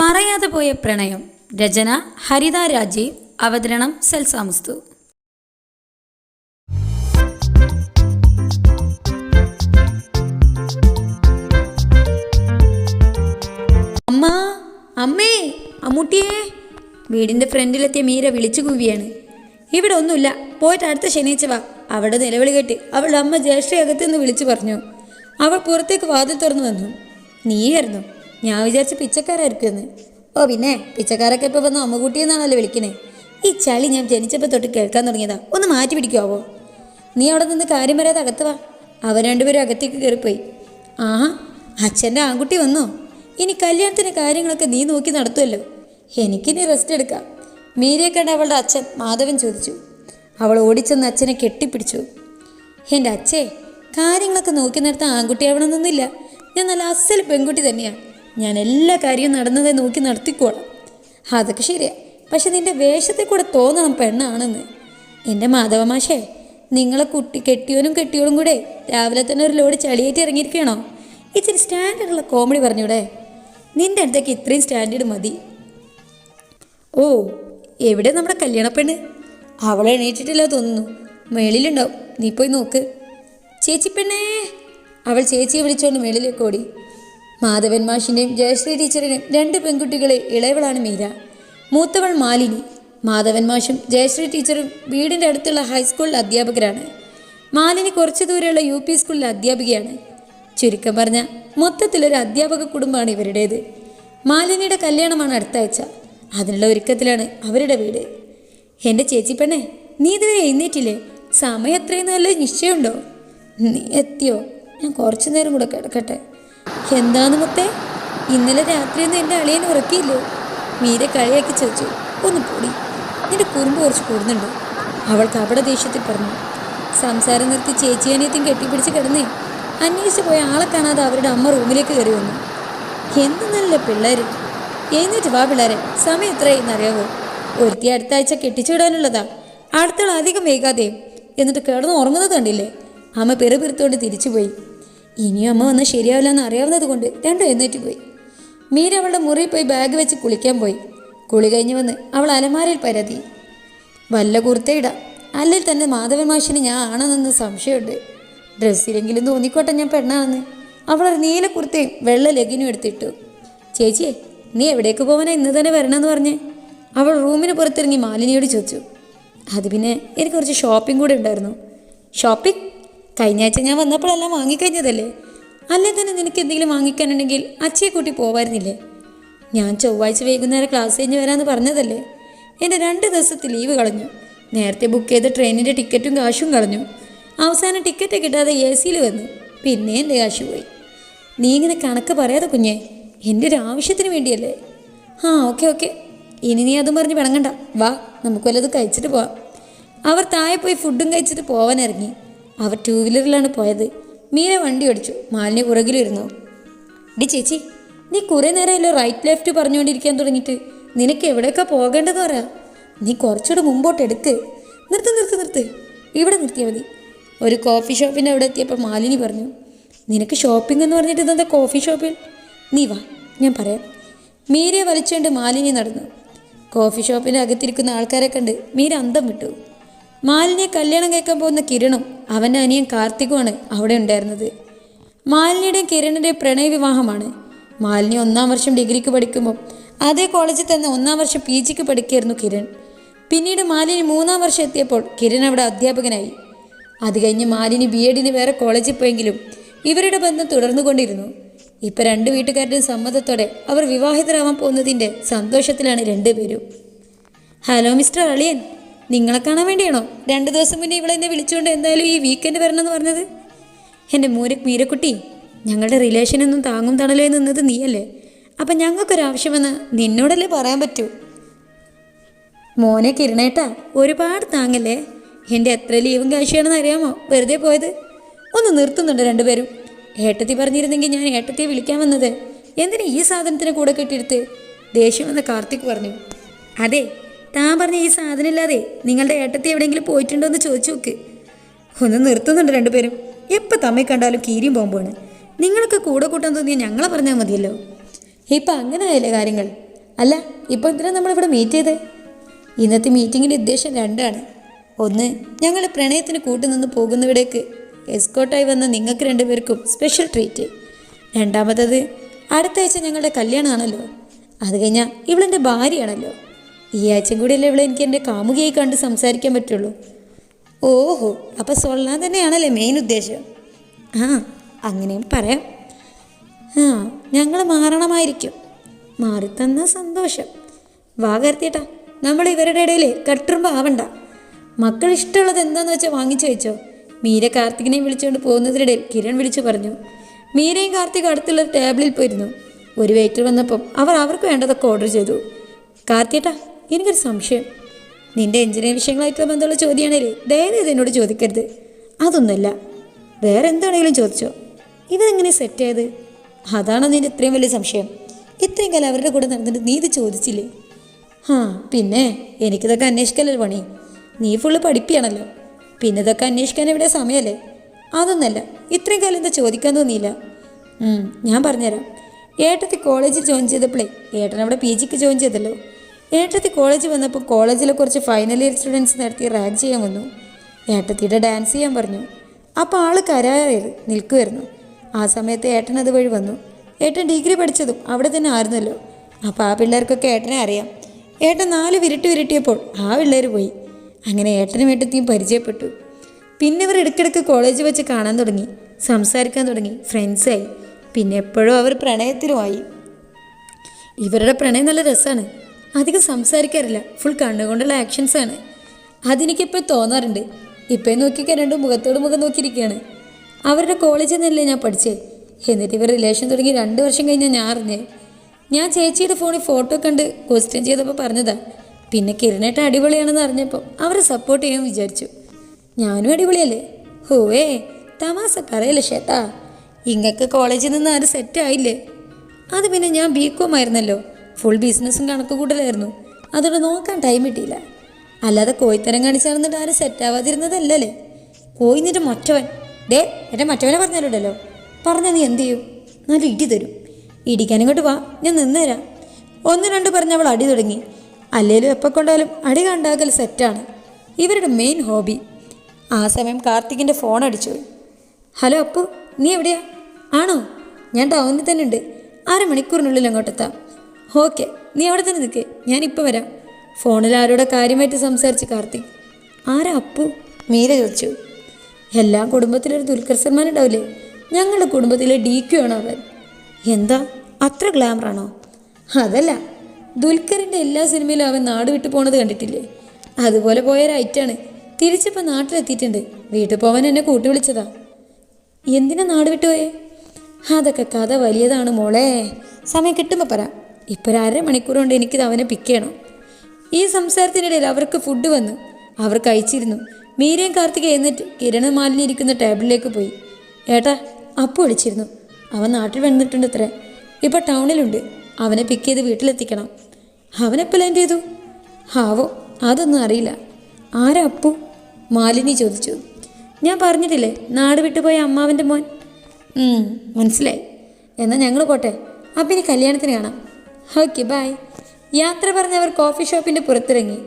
പറയാതെ പോയ പ്രണയം. രചന ഹരിത രാജീവ്. അവതരണം സെൽസാമുസ്തു അമ്മ അമ്മേ അമ്മൂട്ടിയേ. വീടിന്റെ ഫ്രണ്ടിലെത്തിയ മീര വിളിച്ചു കൂവിയാണ്. ഇവിടെ ഒന്നുമില്ല. പോയിട്ട് അടുത്ത ശനിയാഴ്ച വാ. അവിടെ നിലവിളി കേട്ട് അവളുടെ അമ്മ ജ്യേഷ്ഠയകത്ത് നിന്ന് വിളിച്ചു പറഞ്ഞു. അവൾ പുറത്തേക്ക് വാതിൽ തുറന്നു വന്നു. നീയായിരുന്നു ഞാൻ വിചാരിച്ച് പിച്ചക്കാരായിരിക്കുമെന്ന്. ഓ പിന്നെ പിച്ചക്കാരൊക്കെ ഇപ്പോൾ വന്ന് അമ്മകുട്ടിയെന്നാണല്ലോ വിളിക്കണേ. ഈ ചളി ഞാൻ ജനിച്ചപ്പോൾ തൊട്ട് കേൾക്കാൻ തുടങ്ങിയതാ. ഒന്ന് മാറ്റി പിടിക്കാവോ? നീ അവിടെ നിന്ന് കാര്യം വരാതെ അകത്ത് വാ. അവർ രണ്ടുപേരും അകത്തേക്ക് കയറിപ്പോയി. ആഹാ അച്ഛന്റെ ആൺകുട്ടി വന്നു? ഇനി കല്യാണത്തിന്റെ കാര്യങ്ങളൊക്കെ നീ നോക്കി നടത്തുമല്ലോ നീ റെസ്റ്റ് എടുക്കാം. മീരയെ കണ്ട അവളുടെ അച്ഛൻ മാധവൻ ചോദിച്ചു. അവൾ ഓടിച്ചെന്ന് അച്ഛനെ കെട്ടിപ്പിടിച്ചു. എന്റെ അച്ഛേ കാര്യങ്ങളൊക്കെ നോക്കി നടത്താൻ ആൺകുട്ടിയാവണമെന്നൊന്നുമില്ല ഞാൻ നല്ല അസൽ പെൺകുട്ടി തന്നെയാണ് ഞാൻ എല്ലാ കാര്യവും നടന്നതെ നോക്കി നടത്തിക്കോളാം അതൊക്കെ ശരിയാ. പക്ഷെ നിന്റെ വേഷത്തിൽ കൂടെ തോന്നണം പെണ്ണാണെന്ന്. എന്റെ മാധവമാഷേ നിങ്ങളെ കുട്ടി കെട്ടിയോനും കെട്ടിയോളും കൂടെ രാവിലെ തന്നെ ഒരു ലോഡ് ചളിയേറ്റ് ഇറങ്ങിയിരിക്കണോ? ഇച്ചിരി സ്റ്റാൻഡേർഡുള്ള കോമഡി പറഞ്ഞൂടെ. നിന്റെ അടുത്തേക്ക് ഇത്രയും സ്റ്റാൻഡേർഡ് മതി. ഓ എവിടെ നമ്മുടെ കല്യാണപ്പെണ്ണ് അവളെ എണീറ്റിട്ടില്ല തോന്നുന്നു. മേളിലുണ്ടാവും. നീ പോയി നോക്ക്. ചേച്ചി പെണ്ണേ അവൾ ചേച്ചിയെ വിളിച്ചോണ്ട് മേളിലേക്ക് ഓടി. മാധവൻ മാഷിന്റെയും ജയശ്രീ ടീച്ചറിനും രണ്ട് പെൺകുട്ടികളെ ഇളയവളാണ് മീര. മൂത്തവൾ മാലിനി. മാധവൻ മാഷും ജയശ്രീ ടീച്ചറും വീടിന്റെ അടുത്തുള്ള ഹൈസ്കൂളിലെ അധ്യാപകരാണ്. മാലിനി കുറച്ച് ദൂരെയുള്ള യു പി സ്കൂളിലെ അധ്യാപികയാണ്. ചുരുക്കം പറഞ്ഞ മൊത്തത്തിലൊരു അധ്യാപക കുടുംബമാണ് ഇവരുടേത്. മാലിനിയുടെ കല്യാണമാണ് അടുത്ത ആഴ്ച അതിനുള്ള ഒരുക്കത്തിലാണ് അവരുടെ വീട്. എന്റെ ചേച്ചി പെണ്ണെ നീ ഇതുവരെ എഴുന്നേറ്റില്ലേ? സമയം എത്രയെന്ന് നിശ്ചയമുണ്ടോ? നീ എത്തിയോ? ഞാൻ കുറച്ചു നേരം കൂടെ കിടക്കട്ടെ. എന്താന്ന് മുത്തേ? ഇന്നലെ രാത്രിയൊന്നും എന്റെ അളിയൻ ഉറക്കിയില്ലോ? മീര കളിയാക്കി ചോദിച്ചു. ഒന്ന് പൊടി. നിന്റെ കുറുമ്പ് കുറച്ച് കൂടുന്നുണ്ട്. അവൾക്ക് അവിടെ ദേഷ്യത്തിൽ പറഞ്ഞു. സംസാരം നിർത്തി ചേച്ചിയാനിയത്തും കെട്ടിപ്പിടിച്ച് കിടന്നേ. അന്വേഷിച്ച് പോയ ആളെ കാണാതെ അവരുടെ അമ്മ റൂമിലേക്ക് കയറി വന്നു. എന്ത് നല്ല പിള്ളേർ എഴുന്നേറ്റ് വാ പിള്ളേരെ. സമയം എത്രയെന്ന് അറിയാവോ ഒരുത്തി അടുത്ത ആഴ്ച കെട്ടിച്ചുവിടാനുള്ളതാ അടുത്താൾ അധികം വൈകാതെ. എന്നിട്ട് കിടന്ന് ഉറങ്ങുന്നത് കണ്ടില്ലേ? അമ്മ പെറുപിരുത്തോണ്ട് തിരിച്ചുപോയി. ഇനിയും അമ്മ വന്ന് ശരിയാവില്ല എന്ന് അറിയാവുന്നത് കൊണ്ട് രണ്ടും എഴുന്നേറ്റ് പോയി. മീര അവളുടെ മുറിയിൽ പോയി ബാഗ് വെച്ച് കുളിക്കാൻ പോയി. കുളി കഴിഞ്ഞ് വന്ന് അവൾ അലമാരയിൽ പരതി. വല്ല കുർത്തയിടാം അല്ലെ തന്നെ മാധവൻ മാഷിന് ഞാൻ ആണെന്ന് സംശയമുണ്ട്. ഡ്രസ്സിലെങ്കിലും തോന്നിക്കോട്ടെ ഞാൻ പെണ്ണാണെന്ന്. അവളൊരു നീല കുർത്തയും വെള്ള ലെഗിനും എടുത്തിട്ടു. ചേച്ചിയെ നീ എവിടേക്ക് പോവാനാ ഇന്ന് തന്നെ വരണമെന്ന് പറഞ്ഞ്? അവൾ റൂമിന് പുറത്തിറങ്ങി മാലിനിയോട് ചോദിച്ചു. അത് പിന്നെ എനിക്ക് കുറച്ച് ഷോപ്പിംഗ് കൂടെ ഉണ്ടായിരുന്നു. ഷോപ്പിംഗ് കഴിഞ്ഞ ആഴ്ച ഞാൻ വന്നപ്പോഴെല്ലാം വാങ്ങിക്കഴിഞ്ഞതല്ലേ? അല്ലേ തന്നെ നിനക്ക് എന്തെങ്കിലും വാങ്ങിക്കാനുണ്ടെങ്കിൽ അച്ഛയെ കൂട്ടി പോവായിരുന്നില്ലേ? ഞാൻ ചൊവ്വാഴ്ച വൈകുന്നേരം ക്ലാസ് കഴിഞ്ഞ് വരാമെന്ന് പറഞ്ഞതല്ലേ? എന്റെ രണ്ട് ദിവസത്തെ ലീവ് കളഞ്ഞു. നേരത്തെ ബുക്ക് ചെയ്ത ട്രെയിനിന്റെ ടിക്കറ്റും കാശും കളഞ്ഞു. അവസാനം ടിക്കറ്റ് കിട്ടാതെ എ സിയിൽ വന്നു. പിന്നെ എന്റെ കാശ് പോയി. നീ ഇങ്ങനെ കണക്ക് പറയാതെ കുഞ്ഞേ എന്റെ ഒരു ആവശ്യത്തിന് വേണ്ടിയല്ലേ? ആ ഓക്കെ ഓക്കെ ഇനി നീ അതും പറഞ്ഞ് പിണങ്ങണ്ട. വാ നമുക്ക് വല്ലതും കഴിച്ചിട്ട് പോവാം. അവർ താഴെ പോയി ഫുഡും കഴിച്ചിട്ട് പോവാൻ ഇറങ്ങി. അവർ ടൂ വീലറിലാണ് പോയത്. മീര വണ്ടി ഓടിച്ചു. മാലിന്യ പുറകിലിരുന്നു. ഡി ചേച്ചി നീ കുറേ നേരമല്ലോ റൈറ്റ് ലെഫ്റ്റ് പറഞ്ഞുകൊണ്ടിരിക്കാൻ തുടങ്ങിയിട്ട്? നിനക്ക് എവിടെയൊക്കെ പോകേണ്ടത് പറ നീ കുറച്ചുകൂടെ മുമ്പോട്ട് എടുക്ക്. നിർത്ത് നിർത്ത് നിർത്ത്. ഇവിടെ നിർത്തിയാൽ മതി. ഒരു കോഫി ഷോപ്പിന്റെ അവിടെ എത്തിയപ്പോൾ മാലിനി പറഞ്ഞു നിനക്ക് ഷോപ്പിംഗ് എന്ന് പറഞ്ഞിട്ട് ഇതെന്താ കോഫി ഷോപ്പിൽ നീ വാ ഞാൻ പറയാം. മീരയെ വലിച്ചുകൊണ്ട് മാലിനി നടന്നു. കോഫി ഷോപ്പിന്റെ അകത്തിരിക്കുന്ന ആൾക്കാരെ കണ്ട് മീര അന്തം വിട്ടു. മാലിനിയെ കല്യാണം കേൾക്കാൻ പോകുന്ന കിരണും അവന്റെ അനിയൻ കാർത്തികുമാണ് അവിടെ ഉണ്ടായിരുന്നത്. മാലിനിയുടെയും കിരണിന്റെയും പ്രണയ വിവാഹമാണ്. മാലിനി ഒന്നാം വർഷം ഡിഗ്രിക്ക് പഠിക്കുമ്പോൾ അതേ കോളേജിൽ തന്നെ ഒന്നാം വർഷം പി ജിക്ക് പഠിക്കുകയായിരുന്നു കിരൺ. പിന്നീട് മാലിനി മൂന്നാം വർഷം എത്തിയപ്പോൾ കിരൺ അവിടെ അധ്യാപകനായി. അത് കഴിഞ്ഞ് മാലിനി ബി എഡിന് വേറെ കോളേജിൽ പോയെങ്കിലും ഇവരുടെ ബന്ധം തുടർന്നുകൊണ്ടിരുന്നു. ഇപ്പം രണ്ട് വീട്ടുകാരുടെയും സമ്മതത്തോടെ അവർ വിവാഹിതരാവാൻ പോകുന്നതിന്റെ സന്തോഷത്തിലാണ് രണ്ടുപേരും. ഹലോ മിസ്റ്റർ അളിയൻ. നിങ്ങളെ കാണാൻ വേണ്ടിയാണോ? രണ്ട് ദിവസം മുന്നേ ഇവിടെ എന്നെ വിളിച്ചുകൊണ്ട് എന്തായാലും ഈ വീക്കെൻഡ് വരണമെന്ന് പറഞ്ഞത്? എന്റെ മൂര മീരക്കുട്ടി ഞങ്ങളുടെ റിലേഷനൊന്നും താങ്ങും തണലേ നിന്നത് നീയല്ലേ? അപ്പം ഞങ്ങൾക്കൊരാവശ്യമെന്ന് നിന്നോടല്ലേ പറയാൻ പറ്റൂ? മോനെ കിരണേട്ടാ ഒരുപാട് താങ്ങല്ലേ? എന്റെ എത്ര ലീവും കാശിയാണെന്ന് അറിയാമോ? വെറുതെ പോയത്? ഒന്ന് നിർത്തുന്നുണ്ട് രണ്ടുപേരും. ഏട്ടത്തി പറഞ്ഞിരുന്നെങ്കിൽ ഞാൻ ഏട്ടത്തിയെ വിളിക്കാൻ വന്നത്. എന്തിനാ ഈ സാധനത്തിന് കൂടെ കെട്ടിയെടുത്ത്? ദേഷ്യമെന്ന് കാർത്തിക് പറഞ്ഞു. അതെ താൻ പറഞ്ഞ ഈ സാധനം ഇല്ലാതെ നിങ്ങളുടെ ഏട്ടത്തി എവിടെയെങ്കിലും പോയിട്ടുണ്ടോ എന്ന് ചോദിച്ചു നോക്ക്. ഒന്ന് നിർത്തുന്നുണ്ട് രണ്ടുപേരും. എപ്പോൾ തമ്മിൽ കണ്ടാലും കീരിയും പോകുമ്പോഴാണ് നിങ്ങൾക്ക് കൂടെ കൂട്ടാൻ തോന്നിയാൽ ഞങ്ങളെ പറഞ്ഞാൽ മതിയല്ലോ. ഇപ്പം അങ്ങനെ ആയില്ലേ കാര്യങ്ങൾ? അല്ല ഇപ്പോൾ എന്തിനാ നമ്മളിവിടെ മീറ്റ് ചെയ്തത് ഇന്നത്തെ മീറ്റിങ്ങിന്റെ ഉദ്ദേശം രണ്ടാണ്. ഒന്ന് ഞങ്ങൾ പ്രണയത്തിന് കൂട്ടുനിന്ന് പോകുന്നവിടേക്ക് എസ്കോട്ടായി വന്ന നിങ്ങൾക്ക് രണ്ടുപേർക്കും സ്പെഷ്യൽ ട്രീറ്റ് രണ്ടാമത്തത് അടുത്ത ആഴ്ച ഞങ്ങളുടെ കല്യാണമാണല്ലോ. അത് കഴിഞ്ഞാൽ ഇവളെന്റെ ഭാര്യയാണല്ലോ. ഈ ആഴ്ചയും കൂടിയല്ലേ ഇവിടെ എനിക്ക് എന്റെ കാമുകിയായി കണ്ട് സംസാരിക്കാൻ പറ്റുള്ളൂ? ഓഹോ അപ്പോൾ സൊള്ളാൻ തന്നെയാണല്ലേ മെയിൻ ഉദ്ദേശം. ആ അങ്ങനെയും പറയാം. ആ ഞങ്ങൾ മാറണമായിരിക്കും. മാറിത്തന്ന സന്തോഷം. വാ കരുത്തിയേട്ടാ നമ്മൾ ഇവരുടെ ഇടയിൽ കട്ടുറുമ്പ് ആവണ്ട. മക്കൾ ഇഷ്ടമുള്ളത് എന്താന്ന് വെച്ചാൽ വാങ്ങിച്ചു വെച്ചോ. മീര കാർത്തികിനെയും വിളിച്ചുകൊണ്ട് പോകുന്നതിനിടയിൽ കിരൺ വിളിച്ചു പറഞ്ഞു. മീരയും കാർത്തിക് അടുത്തുള്ള ടേബിളിൽ പോയിരുന്നു. ഒരു വെയിറ്റർ വന്നപ്പം അവർ അവർക്ക് വേണ്ടതൊക്കെ ഓർഡർ ചെയ്തു. കാർത്തിയേട്ടാ എനിക്കൊരു സംശയം. നിന്റെ എഞ്ചിനീയറിംഗ് വിഷയങ്ങളായിട്ടുള്ള ബന്ധമുള്ള ചോദ്യമാണേലേ ദയവേത് എന്നോട് ചോദിക്കരുത്. അതൊന്നുമല്ല. വേറെ എന്താണെങ്കിലും ചോദിച്ചോ. ഇതെങ്ങനെ സെറ്റ് ആയത്? അതാണോ നിന്റെ ഇത്രയും വലിയ സംശയം? ഇത്രയും കാലം അവരുടെ കൂടെ നടന്നിട്ട് നീ ഇത് ചോദിച്ചില്ലേ? ആ പിന്നെ എനിക്കിതൊക്കെ അന്വേഷിക്കലല്ലോ പണി. നീ ഫുള്ള് പഠിപ്പിയാണല്ലോ. പിന്നെ ഇതൊക്കെ അന്വേഷിക്കാൻ ഇവിടെ സമയമല്ലേ അതൊന്നല്ല. ഇത്രയും കാലം എന്താ ചോദിക്കാൻ തോന്നിയില്ല. ഞാൻ പറഞ്ഞുതരാം. ഏട്ടത്തി കോളേജിൽ ജോയിൻ ചെയ്തപ്പോഴേ ഏട്ടൻ അവിടെ പി ജിക്ക് ജോയിൻ ചെയ്തല്ലോ. ഏട്ടത്തി കോളേജിൽ വന്നപ്പോൾ കോളേജിലെ കുറച്ച് ഫൈനൽ ഇയർ സ്റ്റുഡൻസ് നടത്തി റാഗ് ചെയ്യാൻ വന്നു. ഏട്ടത്തിയുടെ ഡാൻസ് ചെയ്യാൻ പറഞ്ഞു. അപ്പോൾ ആൾ കരാറേത് നിൽക്കുമായിരുന്നു ആ സമയത്ത് ഏട്ടൻ അതുവഴി വന്നു. ഏട്ടൻ ഡിഗ്രി പഠിച്ചതും അവിടെ തന്നെ ആയിരുന്നല്ലോ. അപ്പോൾ ആ പിള്ളേർക്കൊക്കെ ഏട്ടനെ അറിയാം. ഏട്ടൻ നാല് വിരട്ടി വിരട്ടിയപ്പോൾ ആ പിള്ളേർ പോയി. അങ്ങനെ ഏട്ടനും ഏട്ടത്തിയും പരിചയപ്പെട്ടു. പിന്നെ ഇവർ ഇടയ്ക്കിടയ്ക്ക് കോളേജ് വെച്ച് കാണാൻ തുടങ്ങി. സംസാരിക്കാൻ തുടങ്ങി. ഫ്രണ്ട്സായി പിന്നെ എപ്പോഴും അവർ പ്രണയത്തിലുമായി. ഇവരുടെ പ്രണയം നല്ല രസമാണ്. അധികം സംസാരിക്കാറില്ല. ഫുൾ കണ്ണുകൊണ്ടുള്ള ആണ്. അതെനിക്കിപ്പോൾ തോന്നാറുണ്ട്. ഇപ്പം നോക്കിക്കാൻ രണ്ടും മുഖത്തോട് മുഖം നോക്കിയിരിക്കുകയാണ് അവരുടെ കോളേജിൽ നിന്നല്ലേ ഞാൻ പഠിച്ചേ? എന്നിട്ട് ഇവർ റിലേഷൻ തുടങ്ങി രണ്ട് വർഷം കഴിഞ്ഞാൽ ഞാൻ അറിഞ്ഞേ. ഞാൻ ചേച്ചിയുടെ ഫോണിൽ ഫോട്ടോ കണ്ട് ക്വസ്റ്റ്യൻ ചെയ്തപ്പോൾ പറഞ്ഞതാ പിന്നെ കിരണേട്ട അടിപൊളിയാണെന്ന് അറിഞ്ഞപ്പോൾ അവരെ സപ്പോർട്ട് ചെയ്യാൻ വിചാരിച്ചു. ഞാനും അടിപൊളിയല്ലേ? ഹോവേ തമാസ പറയല്ലേ ഷേട്ടാ ഇങ്ങക്ക് കോളേജിൽ നിന്ന് ആരും സെറ്റ് ആയില്ലേ? അത് പിന്നെ ഞാൻ ബി കോം ആയിരുന്നല്ലോ. ഫുൾ ബിസിനസ്സും കണക്ക് കൂട്ടലായിരുന്നു. അതോടെ നോക്കാൻ ടൈം കിട്ടിയില്ല. അല്ലാതെ കോയിത്തരം കാണിച്ച് നടന്നിട്ട് ആരും സെറ്റാവാതിരുന്നതല്ലേ കോയിന്നിട്ട് മറ്റവൻ. ഡേ എന്റെ മറ്റവനെ പറഞ്ഞാലുണ്ടല്ലോ. പറഞ്ഞാൽ നീ എന്ത് ചെയ്യും? നല്ല ഇടി തരും. ഇടിക്കാൻ ഇങ്ങോട്ട് വാ ഞാൻ നിന്നുതരാം ഒന്ന് രണ്ട് പറഞ്ഞ് അവൾ അടി തുടങ്ങി. അല്ലേലും എപ്പോൾ കൊണ്ടാലും അടി കണ്ടാക്കൽ സെറ്റാണ് ഇവരുടെ മെയിൻ ഹോബി ആ സമയം കാർത്തികിന്റെ ഫോൺ അടിച്ചു ഹലോ അപ്പു നീ എവിടെയാ? ആണോ? ഞാൻ ടൗണിൽ തന്നെ ഉണ്ട്. അരമണിക്കൂറിനുള്ളിൽ അങ്ങോട്ടെത്താം. ഓക്കെ നീ അവിടെ തന്നെ നിൽക്ക്. ഞാനിപ്പോൾ വരാം. ഫോണിൽ ആരോടെ കാര്യമായിട്ട് സംസാരിച്ച് കാർത്തിക്. ആരാ അപ്പു? മീര ചോദിച്ചു. എല്ലാ കുടുംബത്തിലൊരു ദുൽഖർ സൽമാൻ ഉണ്ടാവില്ലേ ഞങ്ങളുടെ കുടുംബത്തിലെ ഡി ക്യു ആണോ അവൻ? എന്താ? അത്ര ഗ്ലാമറാണോ അതല്ല ദുൽഖറിന്റെ എല്ലാ സിനിമയിലും അവൻ നാട് വിട്ടു പോണത് കണ്ടിട്ടില്ലേ? അതുപോലെ പോയ ഒരൈറ്റാണ് തിരിച്ചിപ്പോൾ നാട്ടിലെത്തിയിട്ടുണ്ട്. വീട്ടിൽ പോവാൻ എന്നെ കൂട്ടി വിളിച്ചതാ. എന്തിനാ നാട് വിട്ടുപോയേ അതൊക്കെ കഥ വലിയതാണ് മോളെ. സമയം കിട്ടുമ്പോൾ പറ. ഇപ്പോൾ ഒരു അരമണിക്കൂർ കൊണ്ട് എനിക്കിത് അവനെ പിക്ക് ചെയ്യണം. ഈ സംസാരത്തിനിടയിൽ അവർക്ക് ഫുഡ് വന്നു. അവർ കഴിച്ചിരുന്നു. മീരയും കാർത്തിക എന്നിട്ട് കിരണ മാലിനി ഇരിക്കുന്ന ടേബിളിലേക്ക് പോയി. ഏട്ടാ അപ്പു വിളിച്ചിരുന്നു. അവൻ നാട്ടിൽ വന്നിട്ടുണ്ട് അത്രേ ഇപ്പോൾ ടൗണിലുണ്ട്. അവനെ പിക്ക് ചെയ്ത് വീട്ടിലെത്തിക്കണം. അവനെപ്പോൾ ലാൻഡ് ചെയ്തു? ഹാവോ അതൊന്നും അറിയില്ല. ആരാ അപ്പു? മാലിനി ചോദിച്ചു. ഞാൻ പറഞ്ഞിട്ടില്ലേ നാട് വിട്ടുപോയ അമ്മാവന്റെ മോൻ? മനസ്സിലായി. എന്നാൽ ഞങ്ങൾ പോട്ടെ. അപ്പം ഇനി കല്യാണത്തിന് കാണാം. ഓക്കെ ബായ് യാത്ര പറഞ്ഞവർ കോഫി ഷോപ്പിന്റെ പുറത്തിറങ്ങി.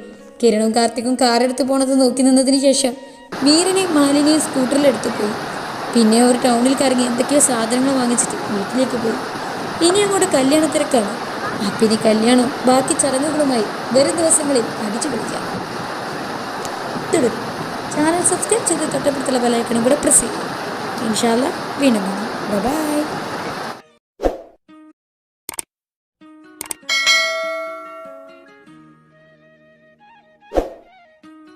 കിരണും കാർത്തിക്കും കാറെടുത്ത് പോണത് നോക്കി നിന്നതിന് ശേഷം വീരനെയും മാലിനെയും സ്കൂട്ടറിലെടുത്ത് പോയി. പിന്നെ ഒരു ടൗണിൽ കറങ്ങി എന്തൊക്കെയോ സാധനങ്ങൾ വാങ്ങിച്ചിട്ട് വീട്ടിലേക്ക് പോയി. ഇനി അങ്ങോട്ട് കല്യാണ തിരക്കാണ്. അപ്പം ഇനി കല്യാണം ബാക്കി ചടങ്ങുകളുമായി വരും ദിവസങ്ങളിൽ അടിച്ചു പിടിക്കാം ചാനൽ സബ്സ്ക്രൈബ് ചെയ്ത് തൊട്ടപ്പുറത്തുള്ള ബെലൈക്കണും കൂടെ പ്രസ് ചെയ്യും ഇൻഷാല്ല വീണ്ടും ബൈ